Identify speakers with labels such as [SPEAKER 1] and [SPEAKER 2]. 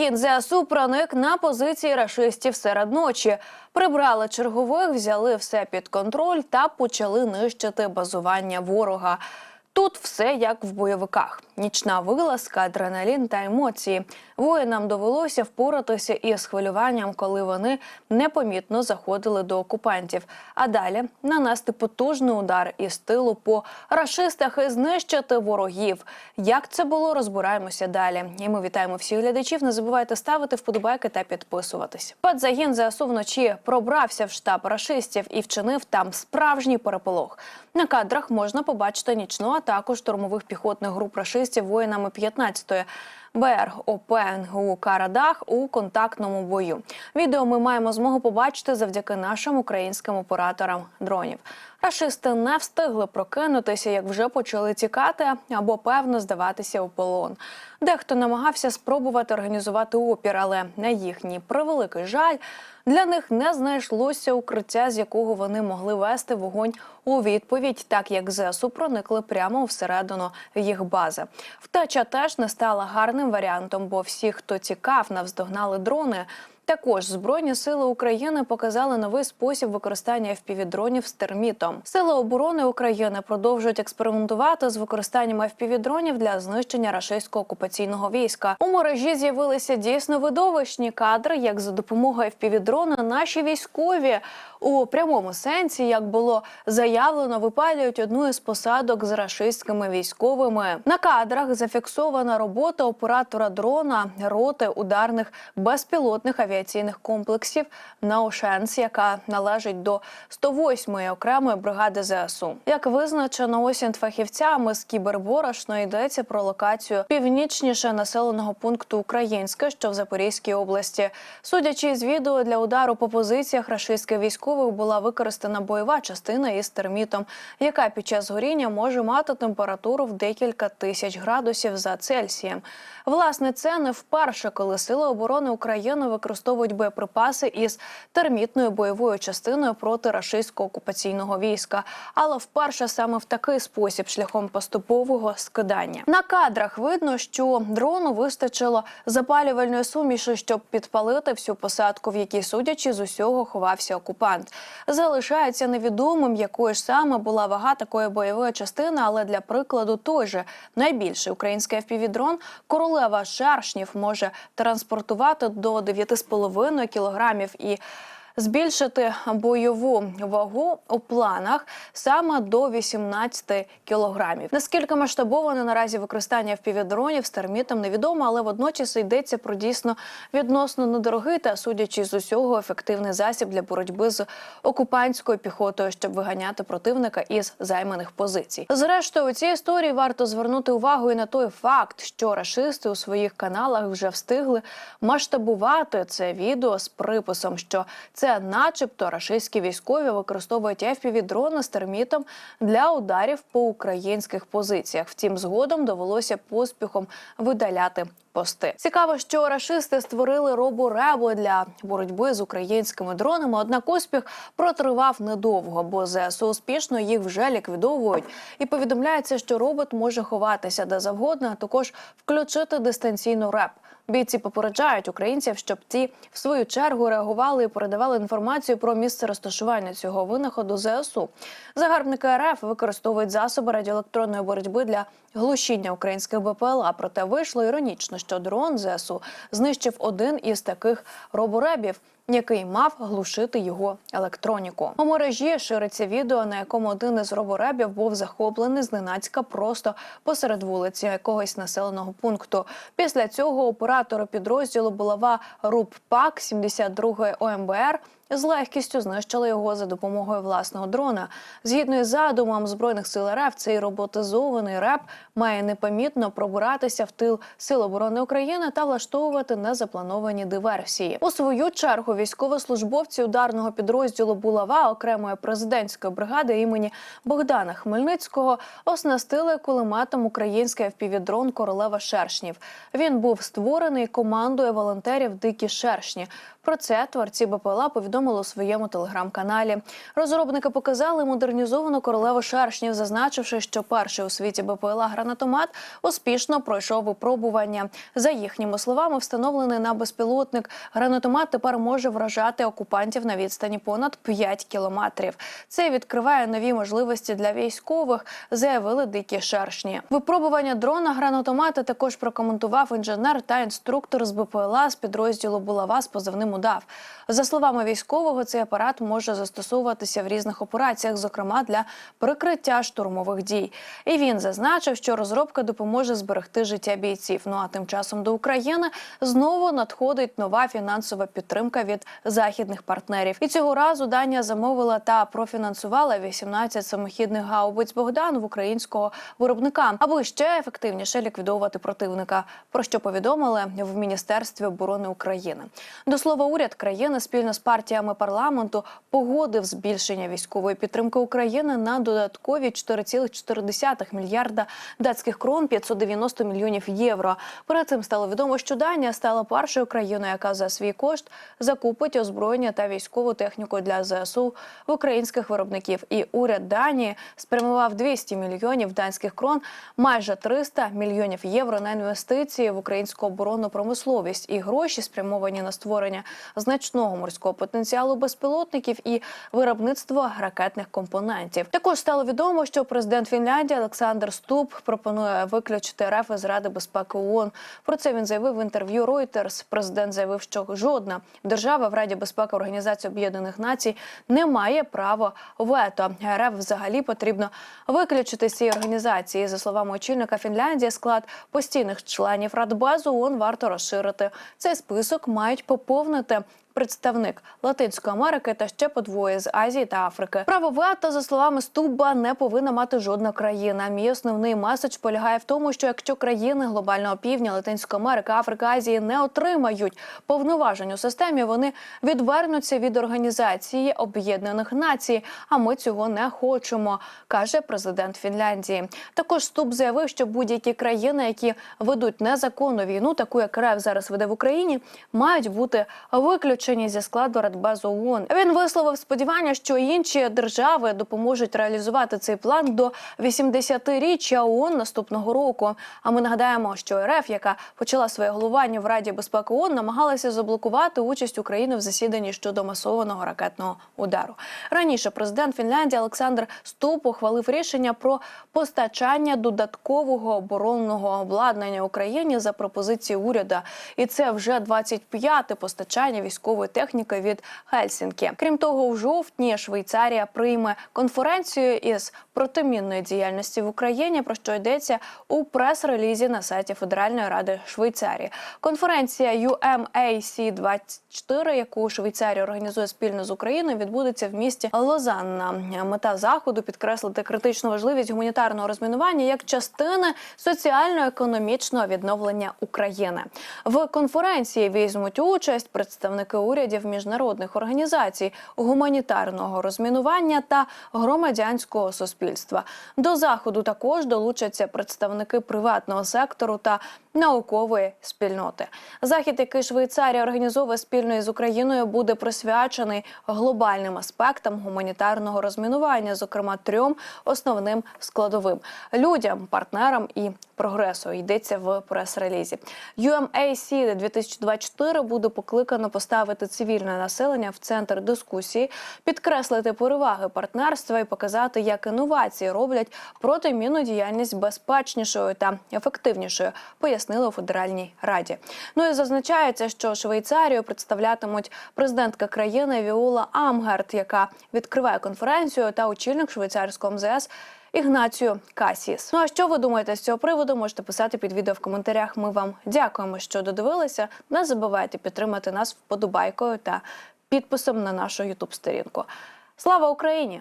[SPEAKER 1] Загін ЗСУ проник на позиції рашистів серед ночі. Прибрали чергових, взяли все під контроль та почали нищити базування ворога. Тут все як в бойовиках: нічна вилазка, адреналін та емоції. Воїнам довелося впоратися із хвилюванням, коли вони непомітно заходили до окупантів. А далі нанести потужний удар із тилу по рашистах і знищити ворогів. Як це було, розбираємося далі. І ми вітаємо всіх глядачів. Не забувайте ставити вподобайки та підписуватись. Спецзагін ЗСУ вночі пробрався в штаб рашистів і вчинив там справжній переполох. На кадрах можна побачити нічну атаку штурмових піхотних груп рашистів воїнами 15-ї. БР ОП НГУ Карадах у контактному бою. Відео ми маємо змогу побачити завдяки нашим українським операторам дронів. Рашисти не встигли прокинутися, як вже почали тікати або певно здаватися у полон. Дехто намагався спробувати організувати опір, але на їхній превеликий жаль для них не знайшлося укриття, з якого вони могли вести вогонь у відповідь, так як ЗСУ проникли прямо всередину їх бази. Втеча теж не стала гарним варіантом, бо всі, хто тікав, навздогнали дрони. Також збройні сили України показали новий спосіб використання FPV-дронів з термітом. Сили оборони України продовжують експериментувати з використанням FPV-дронів для знищення рашистського окупаційного війська. У мережі з'явилися дійсно видовищні кадри, як за допомогою FPV-дрона наші військові у прямому сенсі, як було заявлено, випалюють одну із посадок з рашистськими військовими. На кадрах зафіксована робота оператора дрона роти ударних безпілотних авіаційних комплексів «Наушенс», яка належить до 108-ї окремої бригади ЗСУ. Як визначено осінь фахівцями з кіберборошно йдеться про локацію північніше населеного пункту Українське, що в Запорізькій області. Судячи з відео для удару по позиціях рашистських військових була використана бойова частина із термітом, яка під час горіння може мати температуру в декілька тисяч градусів за Цельсієм. Власне, це не вперше, коли сили оборони України використовують боєприпаси із термітною бойовою частиною проти рашистського окупаційного війська, але вперше саме в такий спосіб, шляхом поступового скидання. На кадрах видно, що дрону вистачило запалювальної суміші, щоб підпалити всю посадку, в якій, судячи з усього, ховався окупант. Залишається невідомим, якою ж саме була вага такої бойової частини, але для прикладу той же. Найбільший український FPV-дрон королева шершнів може транспортувати до 9,5 кілограмів і збільшити бойову вагу у планах саме до 18 кілограмів. Наскільки масштабоване наразі використання FPV-дронів з термітом невідомо, але водночас йдеться про дійсно відносно недорогий та, судячи з усього, ефективний засіб для боротьби з окупантською піхотою, щоб виганяти противника із займаних позицій. Зрештою, у цій історії варто звернути увагу і на той факт, що рашисти у своїх каналах вже встигли масштабувати це відео з приписом, що це, начебто, рашистські військові використовують FPV-дрони з термітом для ударів по українських позиціях. Втім, згодом довелося поспіхом видаляти. Пости цікаво, що рашисти створили робу ребу для боротьби з українськими дронами. Однак успіх протривав недовго, бо ЗСУ успішно їх вже ліквідовують. І повідомляється, що робот може ховатися де завгодно, а також включити дистанційну реп. Бійці попереджають українців, щоб ті в свою чергу реагували і передавали інформацію про місце розташування цього винаходу ЗСУ. Загарбники РФ використовують засоби радіоелектронної боротьби для глушіння українських БПЛА. Проте вийшло іронічно, що дрон ЗСУ знищив один із таких роборебів. Який мав глушити його електроніку у мережі шириться відео, на якому один із роборебів був захоплений зненацька просто посеред вулиці якогось населеного пункту. Після цього оператори підрозділу булава РУП-ПАК 72 ОМБР з легкістю знищили його за допомогою власного дрона. Згідно із задумом збройних сил РФ, цей роботизований реп має непомітно пробиратися в тил Сил оборони України та влаштовувати незаплановані диверсії. У свою чергу військовослужбовці ударного підрозділу Булава окремої президентської бригади імені Богдана Хмельницького оснастили кулеметом український FPV-дрон Королева Шершнів. Він був створений командою волонтерів Дикі Шершні. Про це творці БПЛА повідомили у своєму телеграм-каналі. Розробники показали модернізовану королеву шершнів, зазначивши, що перший у світі БПЛА гранатомат успішно пройшов випробування. За їхніми словами, встановлений на безпілотник гранатомат тепер може вражати окупантів на відстані понад 5 кілометрів. Це відкриває нові можливості для військових, заявили дикі шершні. Випробування дрона гранатомата також прокоментував інженер та інструктор з БПЛА з підрозділу Булава з позивним УДАВ. За словами військового, цей апарат може застосовуватися в різних операціях, зокрема для прикриття штурмових дій. І він зазначив, що розробка допоможе зберегти життя бійців. Ну а тим часом до України знову надходить нова фінансова підтримка від західних партнерів. І цього разу Данія замовила та профінансувала 18 самохідних гаубиць Богдан в українського виробника, аби ще ефективніше ліквідовувати противника. Про що повідомили в міністерстві оборони України. До слова, уряд країни спільно з партіями парламенту погодив збільшення військової підтримки України на додаткові 4,4 мільярда датських крон 590 мільйонів євро. Перед цим стало відомо, що Данія стала першою країною, яка за свій кошт закупить озброєння та військову техніку для ЗСУ в українських виробників. І уряд Данії спрямував 200 мільйонів данських крон, майже 300 мільйонів євро на інвестиції в українську оборонну промисловість і гроші спрямовані на створення значного морського потенціалу безпілотників і виробництво ракетних компонентів. Також стало відомо, що президент Фінляндії Олександр Ступ пропонує виключити РФ із Ради безпеки ООН. Про це він заявив в інтерв'ю Reuters. Президент заявив, що жодна держава в Раді безпеки Організації Об'єднаних Націй не має права вето. РФ взагалі потрібно виключити з цієї організації. За словами очільника Фінляндії, склад постійних членів Радбезу ООН варто розширити. Цей список мають поповнити переглянути Представник Латинської Америки та ще по двоє з Азії та Африки. Право вето, за словами Стуба, не повинна мати жодна країна. Мій основний меседж полягає в тому, що якщо країни глобального півдня, Латинської Америки, Африки, Азії не отримають повноважень у системі, вони відвернуться від організації Об'єднаних Націй. А ми цього не хочемо, каже президент Фінляндії. Також Стуб заявив, що будь-які країни, які ведуть незаконну війну, таку як РФ зараз веде в Україні, мають бути виключені зі складу Радбезу ООН. Він висловив сподівання, що інші держави допоможуть реалізувати цей план до 80-річчя ООН наступного року. А ми нагадаємо, що РФ, яка почала своє головування в Раді безпеки ООН, намагалася заблокувати участь України в засіданні щодо масованого ракетного удару. Раніше президент Фінляндії Олександр Ступ ухвалив рішення про постачання додаткового оборонного обладнання Україні за пропозицією уряду. І це вже 25-те постачання військової техніки від Гельсінкі. Крім того, у жовтні Швейцарія прийме конференцію із протимінної діяльності в Україні. Про що йдеться у прес-релізі на сайті Федеральної ради Швейцарії. Конференція UMAC 24 яку Швейцарія організує спільно з Україною, відбудеться в місті Лозанна. Мета заходу підкреслити критичну важливість гуманітарного розмінування як частини соціально-економічного відновлення України. В конференції візьмуть участь представники урядів міжнародних організацій, гуманітарного розмінування та громадянського суспільства. До заходу також долучаться представники приватного сектору та наукової спільноти. Захід, який Швейцарія організовує спільно із Україною, буде присвячений глобальним аспектам гуманітарного розмінування, зокрема трьом основним складовим людям, партнерам і прогресу. Йдеться в прес-релізі. UMAC 2024 буде покликано поставити цивільне населення в центр дискусії, підкреслити переваги партнерства і показати, як інновації роблять протимінну діяльність безпечнішою та ефективнішою. Пояснили у Федеральній раді. Ну і зазначається, що Швейцарію представлятимуть президентка країни Віола Амгерт, яка відкриває конференцію, та очільник швейцарського МЗС. Ігнацію Касіс. Ну а що ви думаєте з цього приводу? Можете писати під відео в коментарях. Ми вам дякуємо, що додивилися. Не забувайте підтримати нас вподобайкою та підписом на нашу ютуб сторінку. Слава Україні!